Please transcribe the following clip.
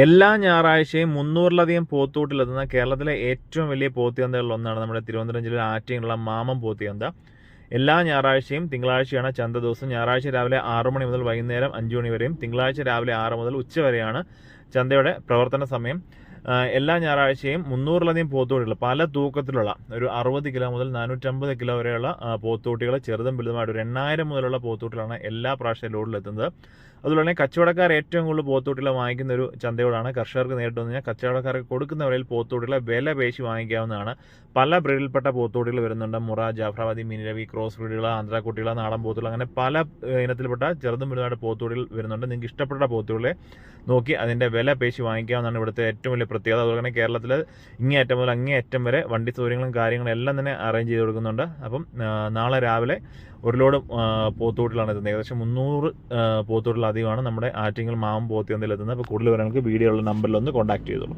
എല്ലാ ഞായറാഴ്ചയും മുന്നൂറിലധികം പോത്തൂട്ടിലെത്തുന്ന കേരളത്തിലെ ഏറ്റവും വലിയ പോത്തിയന്തകളിൽ ഒന്നാണ് നമ്മുടെ തിരുവനന്തപുരം ജില്ലയിൽ ആറ്റിങ്ങലുള്ള മാമം പോത്തിയന്ത. എല്ലാ ഞായറാഴ്ചയും തിങ്കളാഴ്ചയാണ് ചന്ത ദിവസം ഞായറാഴ്ച രാവിലെ ആറു മണി മുതൽ വൈകുന്നേരം അഞ്ചു മണി വരെയും തിങ്കളാഴ്ച രാവിലെ ആറ് മുതൽ ഉച്ച വരെയാണ് ചന്തയുടെ പ്രവർത്തന സമയം. എല്ലാ ഞായറാഴ്ചയും മുന്നൂറിലധികം പോത്തുകുട്ടികൾ പല തൂക്കത്തിലുള്ള ഒരു അറുപത് കിലോ മുതൽ നാനൂറ്റമ്പത് കിലോ വരെയുള്ള പോത്തോട്ടികൾ ചെറുതും വലുതുമായിട്ട് ഒരു എണ്ണായിരം മുതലുള്ള പോത്തുകുട്ടികളാണ് എല്ലാ പ്രാവശ്യം ലോഡിലെത്തുന്നത് അതുപോലെ തന്നെ കച്ചവടക്കാർ ഏറ്റവും കൂടുതൽ പോത്തുകുട്ടികളെ വാങ്ങിക്കുന്ന ഒരു ചന്തയോടാണ് കർഷകർക്ക് നേരിട്ട് വന്നു കഴിഞ്ഞാൽ കച്ചവടക്കാർക്ക് കൊടുക്കുന്ന വിലയിൽ വില പേശി വാങ്ങിക്കാവുന്നതാണ്. പല ബ്രീഡിൽപ്പെട്ട പോത്തുകുട്ടികൾ വരുന്നുണ്ട്. മുറ ജാഫ്രാബാദി മിനിരവി ക്രോസ് ബ്രീഡുകൾ ആന്ധ്രാക്കുട്ടികൾ നാടൻ പോത്തുകൾ അങ്ങനെ പല ഇനത്തിൽപ്പെട്ട ചെറുതും വലുതായിട്ട് പോത്തുകുട്ടികൾ വരുന്നുണ്ട്. നിങ്ങൾക്ക് ഇഷ്ടപ്പെട്ട പോത്തുകളെ നോക്കി അതിന്റെ വില പേശി വാങ്ങിക്കാവുന്നതാണ് ഇവിടുത്തെ ഏറ്റവും വലിയ പ്രത്യേകത. അതുപോലെ തന്നെ കേരളത്തിൽ ഇങ്ങേയറ്റം മുതൽ അങ്ങേയറ്റം വരെ വണ്ടി സൗകര്യങ്ങളും കാര്യങ്ങളും എല്ലാം തന്നെ അറേഞ്ച് ചെയ്ത് കൊടുക്കുന്നുണ്ട്. അപ്പം നാളെ രാവിലെ ഒരു ലോഡ് പോത്തോട്ടിലാണ് എത്തുന്നത്. ഏകദേശം മുന്നൂറ് പോത്തുകുട്ടികൾ അധികമാണ് നമ്മുടെ ആറ്റിങ്ങൽ മാവും പോത്തിയന്തിൽ എത്തുന്നത്. അപ്പോൾ കൂടുതൽ വിവരങ്ങൾക്ക് വീഡിയോ ഉള്ള നമ്പറിലൊന്ന് കോൺടാക്ട് ചെയ്തോളൂ.